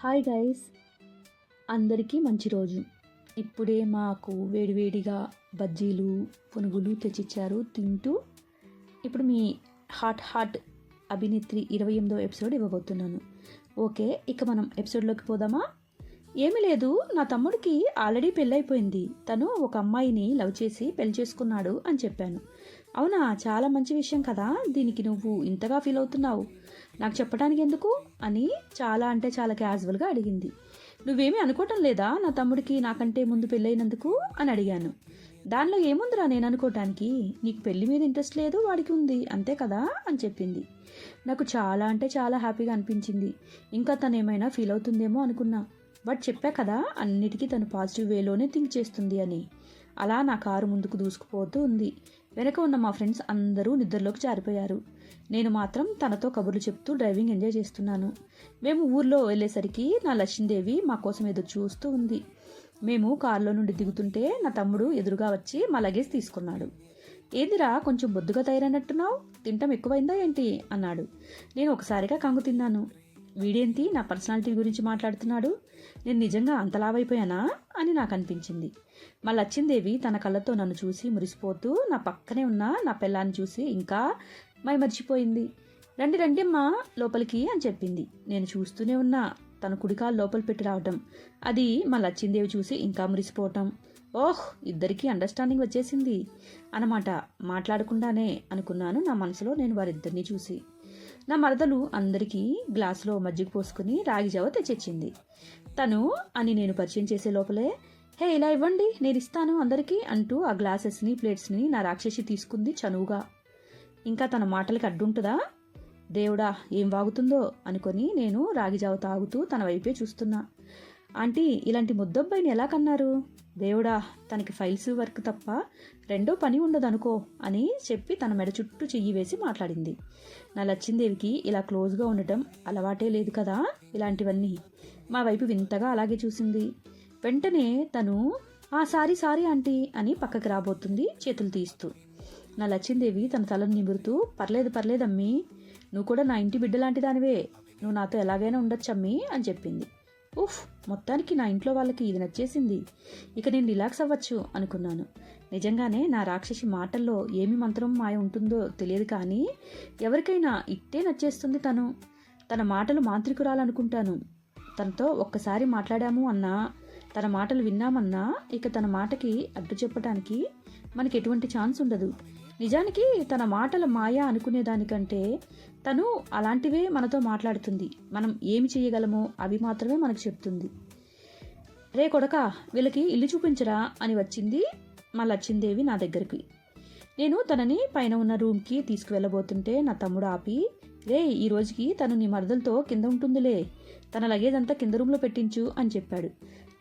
Hi guys. అందరికీ మంచి రోజు. ఇప్పుడే మాకు వేడివేడిగా బజ్జీలు పునుగులు తెచ్చిచ్చారు తింటూ ఇప్పుడు మీ హాట్ హాట్ అభినేత్రి ఇరవై ఎనిమిదో ఎపిసోడ్ ఇవ్వబోతున్నాను. ఓకే ఇక మనం ఎపిసోడ్లోకి పోదామా? ఏమీ లేదు నా తమ్ముడికి ఆల్రెడీ పెళ్ళైపోయింది. తను ఒక అమ్మాయిని లవ్ చేసి పెళ్ళి చేసుకున్నాడు అని చెప్పాను. అవునా చాలా మంచి విషయం కదా. దీనికి నువ్వు ఇంతగా ఫీల్ అవుతున్నావు. నాకు చెప్పడానికి ఎందుకు? అని చాలా అంటే చాలా క్యాజువల్గా అడిగింది. నువ్వేమీ అనుకోవటం లేదా? నా తమ్ముడికి నాకంటే ముందు పెళ్ళైనందుకు? అని అడిగాను. దానిలో ఏముందిరా నేను అనుకోవటానికి? నీకు పెళ్ళి మీద ఇంట్రెస్ట్ లేదు వాడికి ఉంది అంతే కదా? అని చెప్పింది. నాకు చాలా అంటే చాలా హ్యాపీగా అనిపించింది. ఇంకా తను ఏమైనా ఫీల్ అవుతుందేమో అనుకున్నా. బట్ చెప్పా కదా అన్నిటికీ తను పాజిటివ్ వేలోనే థింక్ చేస్తుంది అని. అలా నా కారు ముందుకు దూసుకుపోతూ ఉంది. వెనక ఉన్న మా ఫ్రెండ్స్ అందరూ నిద్రలోకి జారిపోయారు. నేను మాత్రం తనతో కబుర్లు చెప్తూ డ్రైవింగ్ ఎంజాయ్ చేస్తున్నాను. మేము ఊర్లో వెళ్ళేసరికి నా లక్ష్మీదేవి మా కోసం ఎదురు చూస్తూ ఉంది. మేము కారులో నుండి దిగుతుంటే నా తమ్ముడు ఎదురుగా వచ్చి మా లగేజ్ తీసుకున్నాడు. ఏందిరా కొంచెం బొద్దుగా తయారైనట్టున్నావు? తింటం ఎక్కువైందా ఏంటి? అన్నాడు. నేను ఒకసారిగా కంగు తిన్నాను. వీడేంటి నా పర్సనాలిటీ గురించి మాట్లాడుతున్నాడు? నేను నిజంగా అంత లావైపోయానా అని నాకు అనిపించింది మా లచ్చిందేవి తన కళ్ళతో నన్ను చూసి మురిసిపోతూ నా పక్కనే ఉన్న నా పిల్లాన్ని చూసి ఇంకా మై మర్చిపోయింది రండి రండి అమ్మా లోపలికి అని చెప్పింది. నేను చూస్తూనే ఉన్నా తన కుడికాలు లోపల పెట్టి రావటం. అది మా లచ్చిందేవి చూసి ఇంకా మురిసిపోవటం. ఓహ్ ఇద్దరికీ అండర్స్టాండింగ్ వచ్చేసింది. అన్నమాట మాట్లాడకుండానే అనుకున్నాను నా మనసులో నేను వారిద్దరిని చూసి. నా మరదలు అందరికీ గ్లాసులో మజ్జిగ పోసుకుని రాగి జావ తెచ్చిచ్చింది. తను అని నేను పరిచయం చేసే లోపలే హే ఇలా ఇవ్వండి నేను ఇస్తాను అందరికీ అంటూ ఆ గ్లాసెస్ని ప్లేట్స్ని నా రాక్షసి తీసుకుంది చనువుగా. ఇంకా తన మాటలకి అడ్డుంటుందా? దేవుడా ఏం వాగుతుందో అనుకొని నేను రాగి జావ తాగుతూ తన వైపే చూస్తున్నా. ఆంటీ ఇలాంటి ముద్దబ్బాయిని ఎలా కన్నారు? దేవుడా తనకి ఫైల్స్ వర్క్ తప్ప రెండో పని ఉండదనుకో అని చెప్పి తన మెడ చుట్టూ చెయ్యి వేసి మాట్లాడింది. నా లచ్చిందేవికి ఇలా క్లోజ్గా ఉండటం అలవాటే లేదు కదా ఇలాంటివన్నీ. మా వైపు వింతగా అలాగే చూసింది. వెంటనే తను ఆ సారీ సారీ ఆంటీ అని పక్కకి రాబోతుంది చేతులు తీస్తూ. నా లచ్చిందేవి తన తలను నిమురుతూ పర్లేదు పర్లేదమ్మీ నువ్వు కూడా నా ఇంటి బిడ్డ లాంటి దానివే. నువ్వు నాతో ఎలాగైనా ఉండొచ్చమ్మీ అని చెప్పింది. ఉఫ్ మొత్తానికి నా ఇంట్లో వాళ్ళకి ఇది నచ్చేసింది. ఇక నేను రిలాక్స్ అవ్వచ్చు అనుకున్నాను. నిజంగానే నా రాక్షసి మాటల్లో ఏమి మంత్రం మాయ ఉంటుందో తెలియదు కానీ ఎవరికైనా ఇట్టే నచ్చేస్తుంది తను. తన మాటలు మాంత్రికురాలనుకుంటాను. తనతో ఒక్కసారి మాట్లాడాము అన్నా తన మాటలు విన్నామన్నా ఇక తన మాటకి అడ్డు చెప్పడానికి మనకి ఎటువంటి ఛాన్స్ ఉండదు. నిజానికి తన మాటల మాయ అనుకునేదానికంటే తను అలాంటివే మనతో మాట్లాడుతుంది. మనం ఏమి చేయగలమో అవి మాత్రమే మనకు చెప్తుంది. రే కొడక వీళ్ళకి ఇల్లు చూపించరా అని వచ్చింది మా లచ్చిందేవి నా దగ్గరికి. నేను తనని పైన ఉన్న రూమ్కి తీసుకువెళ్ళబోతుంటే నా తమ్ముడు ఆపి రే ఈ రోజుకి తను నీ మరదలతో కింద ఉంటుందిలే. తన లగేజ్ అంతా కింద రూమ్లో పెట్టించు అని చెప్పాడు.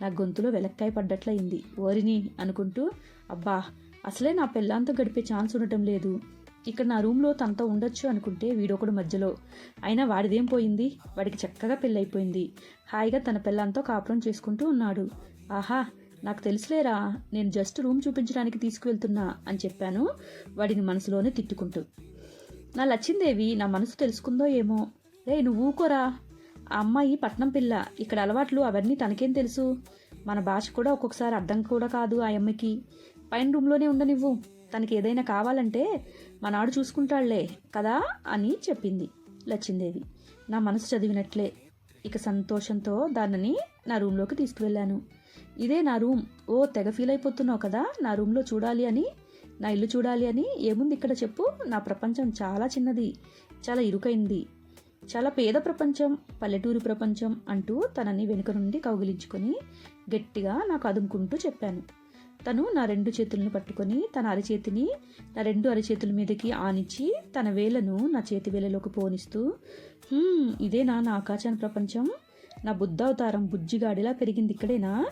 నా గొంతులో వెలక్కాయ పడ్డట్లయింది ఓరిని అనుకుంటూ అబ్బా అసలే నా పెళ్ళాంతో గడిపే ఛాన్స్ ఉండటం లేదు. ఇక్కడ నా రూమ్లో తనతో ఉండొచ్చు అనుకుంటే వీడొకడు మధ్యలో. అయినా వాడిదేం పోయింది? వాడికి చక్కగా పెళ్ళైపోయింది. హాయిగా తన పిల్లంతో కాపురం చేసుకుంటూ ఉన్నాడు. ఆహా నాకు తెలుసులేరా నేను జస్ట్ రూమ్ చూపించడానికి తీసుకువెళ్తున్నా అని చెప్పాను. వాడిని మనసులోనే తిట్టుకుంటూ. నా లచ్చిందేవి నా మనసు తెలుసుకుందో ఏమో. రే నువ్వు ఊకోరా. ఆ అమ్మాయి పట్నం పిల్ల. ఇక్కడ అలవాట్లు అవన్నీ తనకేం తెలుసు? మన భాష కూడా ఒక్కొక్కసారి అర్థం కూడా కాదు ఆ అమ్మకి పైన రూమ్లోనే ఉండనివ్వు. తనకి ఏదైనా కావాలంటే మనాడు చూసుకుంటాళ్ళే కదా అని చెప్పింది లచ్చిందేవి. నా మనసు చదివినట్లే. ఇక సంతోషంతో దానిని నా రూమ్లోకి తీసుకువెళ్ళాను. ఇదే నా రూమ్. ఓ తెగ ఫీల్ అయిపోతున్నావు కదా నా రూమ్లో చూడాలి అని నా ఇల్లు చూడాలి అని ఏముంది ఇక్కడ చెప్పు. నా ప్రపంచం చాలా చిన్నది చాలా ఇరుకైంది. చాలా పేద ప్రపంచం పల్లెటూరు ప్రపంచం అంటూ తనని వెనుక నుండి కౌగిలించుకొని గట్టిగా నాకు అదుముకుంటూ చెప్పాను. తను నా రెండు చేతులను పట్టుకొని తన అరచేతిని నా రెండు అరచేతుల మీదకి ఆనిచ్చి తన వేలను నా చేతి వేలలోకి పోనిస్తూ ఇదేనా నా ఆకాశాన ప్రపంచం. నా బుద్ధావతారం బుజ్జిగాడిలా పెరిగింది ఇక్కడేనా?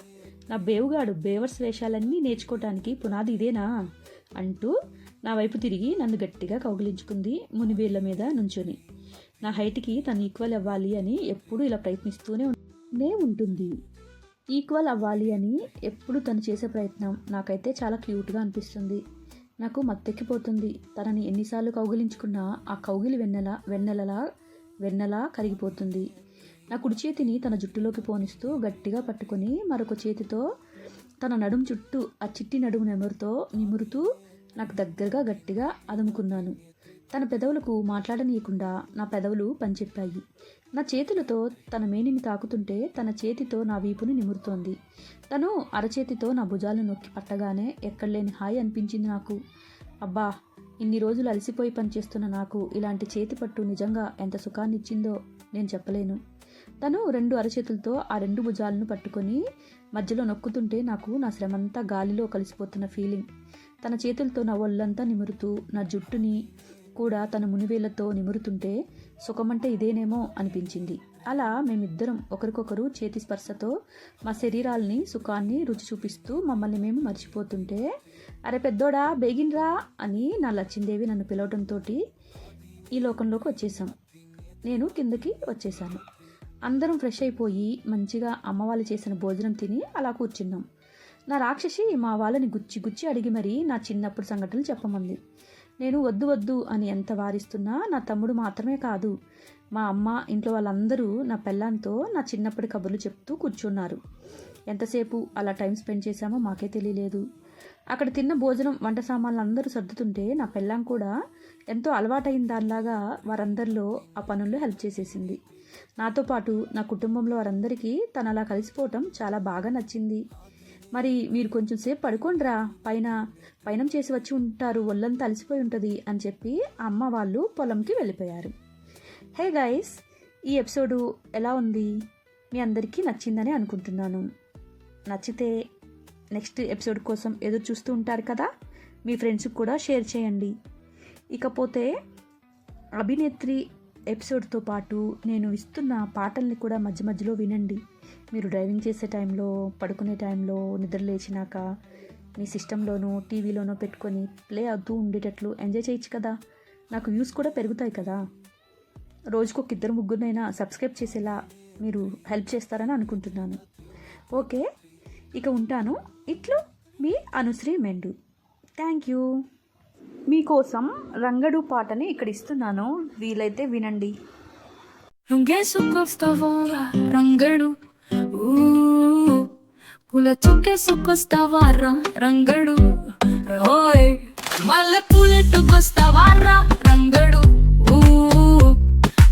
నా బేవుగాడు బేవర్స్ వేషాలన్నీ నేర్చుకోవటానికి పునాది ఇదేనా? అంటూ నా వైపు తిరిగి నన్ను గట్టిగా కౌగిలించుకుంది మునివేళ్ళ మీద నుంచొని. నా హైట్కి తను ఈక్వల్ అవ్వాలి అని ఎప్పుడూ ఇలా ప్రయత్నిస్తూనే ఉంటుంది. ఈక్వల్ అవ్వాలి అని ఎప్పుడు తను చేసే ప్రయత్నం నాకైతే చాలా క్యూట్గా అనిపిస్తుంది. నాకు మత్తెక్కిపోతుంది. తనని ఎన్నిసార్లు కౌగిలించుకున్నా ఆ కౌగిలి వెన్నెల వెన్నెలలా వెన్నెలా కరిగిపోతుంది. నా కుడి చేతిని తన జుట్టులోకి పోనిస్తూ గట్టిగా పట్టుకొని మరొక చేతితో తన నడుం చుట్టూ ఆ చిట్టి నడుము నెమరుతో నిమురుతూ నాకు దగ్గరగా గట్టిగా అదుముకున్నాను. తన పెదవులకు మాట్లాడనీయకుండా నా పెదవులు పనిచెప్పాయి నా చేతులతో తన మేనిని తాకుతుంటే తన చేతితో నా వీపుని నిమురుతోంది. తను అరచేతితో నా భుజాలను నొక్కి పట్టగానే ఎక్కడలేని హాయి అనిపించింది నాకు. అబ్బా ఇన్ని రోజులు అలసిపోయి పనిచేస్తున్న నాకు ఇలాంటి చేతి పట్టు నిజంగా ఎంత సుఖాన్ని ఇచ్చిందో నేను చెప్పలేను. తను రెండు అరచేతులతో ఆ రెండు భుజాలను పట్టుకొని మధ్యలో నొక్కుతుంటే నాకు నా శ్రమంతా గాలిలో కలిసిపోతున్న ఫీలింగ్. తన చేతులతో నా ఒళ్ళంతా నిమురుతూ నా జుట్టుని కూడా తన మునివేళ్ళతో నిమురుతుంటే సుఖమంటే ఇదేనేమో అనిపించింది. అలా మేమిద్దరం ఒకరికొకరు చేతి స్పర్శతో మా శరీరాల్ని సుఖాన్ని రుచి చూపిస్తూ మమ్మల్ని మేము మర్చిపోతుంటే అరే పెద్దోడా బేగిన్రా అని నా లచ్చిందేవి నన్ను పిలవడంతో ఈ లోకంలోకి వచ్చేసాం నేను కిందకి వచ్చేసాను అందరం ఫ్రెష్ అయిపోయి మంచిగా అమ్మ వాళ్ళు చేసిన భోజనం తిని అలా కూర్చున్నాం. నా రాక్షసి మా వాళ్ళని గుచ్చి గుచ్చి అడిగి మరీ నా చిన్నప్పుడు సంఘటనలు చెప్పమంది. నేను వద్దు వద్దు అని ఎంత వారిస్తున్నా నా తమ్ముడు మాత్రమే కాదు. మా అమ్మ ఇంట్లో వాళ్ళందరూ నా పెళ్ళాంతో నా చిన్నప్పటి కబుర్లు చెప్తూ కూర్చున్నారు. ఎంతసేపు అలా టైం స్పెండ్ చేశామో మాకే తెలియలేదు. అక్కడ తిన్న భోజనం వంట సామాన్లు అందరూ సర్దుతుంటే నా పెళ్ళాం కూడా ఎంతో అలవాటైన దానిలాగా వారందరిలో ఆ పనుల్లో హెల్ప్ చేసేసింది. నాతో పాటు నా కుటుంబంలో వారందరికీ తను అలా కలిసిపోవటం చాలా బాగా నచ్చింది. మరి మీరు కొంచెం సేపు పడుకోండిరా. పైన పయనం చేసి వచ్చి ఉంటారు. ఒళ్ళంతా అలసిపోయి ఉంటుంది అని చెప్పి అమ్మ వాళ్ళు పొలంకి వెళ్ళిపోయారు. హే గైస్ ఈ ఎపిసోడు ఎలా ఉంది? మీ అందరికీ నచ్చిందని అనుకుంటున్నాను. నచ్చితే నెక్స్ట్ ఎపిసోడ్ కోసం ఎదురు చూస్తూ ఉంటారు కదా? మీ ఫ్రెండ్స్కి కూడా షేర్ చేయండి. ఇకపోతే అభినేత్రి ఎపిసోడ్తో పాటు నేను ఇస్తున్న పాటల్ని కూడా మధ్య మధ్యలో వినండి. మీరు డ్రైవింగ్ చేసే టైంలో పడుకునే టైంలో నిద్ర లేచినాక మీ సిస్టంలోనో టీవీలోనో పెట్టుకొని ప్లే అవుతూ ఉండేటట్లు ఎంజాయ్ చేయొచ్చు కదా. నాకు వ్యూస్ కూడా పెరుగుతాయి కదా. రోజుకు ఒక ఇద్దరు ముగ్గురినైనా సబ్స్క్రైబ్ చేసేలా మీరు హెల్ప్ చేస్తారని అనుకుంటున్నాను. ఓకే ఇక ఉంటాను. ఇట్లు మీ అనుశ్రీ మెండు. Thank you. మీకోసం రంగడు పాటని ఇక్కడ ఇస్తున్నాను. వీలైతే వినండి. రంగేసుకొస్తావా రంగడు? పూల చుక్కేసుకొస్తావా రా రంగడు. ఓయ్ మల్లె పూలెట్టుకొస్తావా రా రంగడు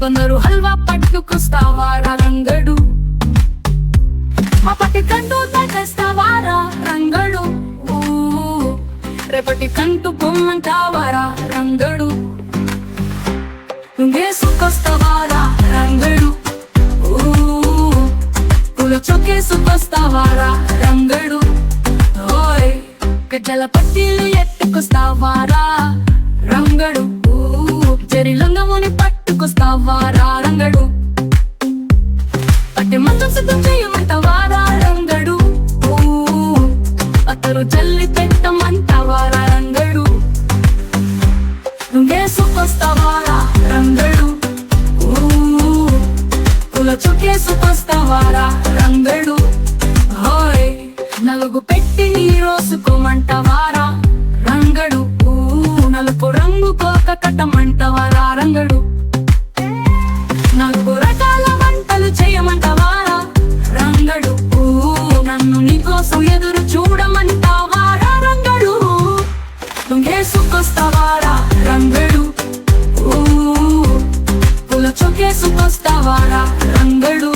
కొందరు హల్వా పట్టుకొస్తావా రా రంగడు. మా పట్టి కంటూ తగ్గస్తావా రా రంగడు రేపటి కంటూ పొమ్మంటావా రా రంగడు. పూల చొక్కేసుకొస్తావారా రంగడు. ఓయ్ గజ్జల పట్టీలు ఎత్తుకొస్తావారా? రంగడు. ఊ, జరి లంగముని పట్టుకొస్తావారా? రంగడు. పట్టి మంచం సిద్ధం చేయమంటావారా రంగడు. ఊ, అతరు జల్లి చుక్కేసుకొస్తావారా రంగడు. హోయ్ నలుగు పెట్టి నీ రోసుకోమంటవారా రంగడు. నలుపు రంగు కోక కట్టమంటవారా రంగడు. నలుగు రకాల వంటలు చేయమంటవారా రంగడు. నన్ను నీకోసం ఎదురు చూడమంటావారా రంగడు. తుంగేసుకొస్తావారా రంగడు. పుల చొకేసుకొస్తావారా రంగడు.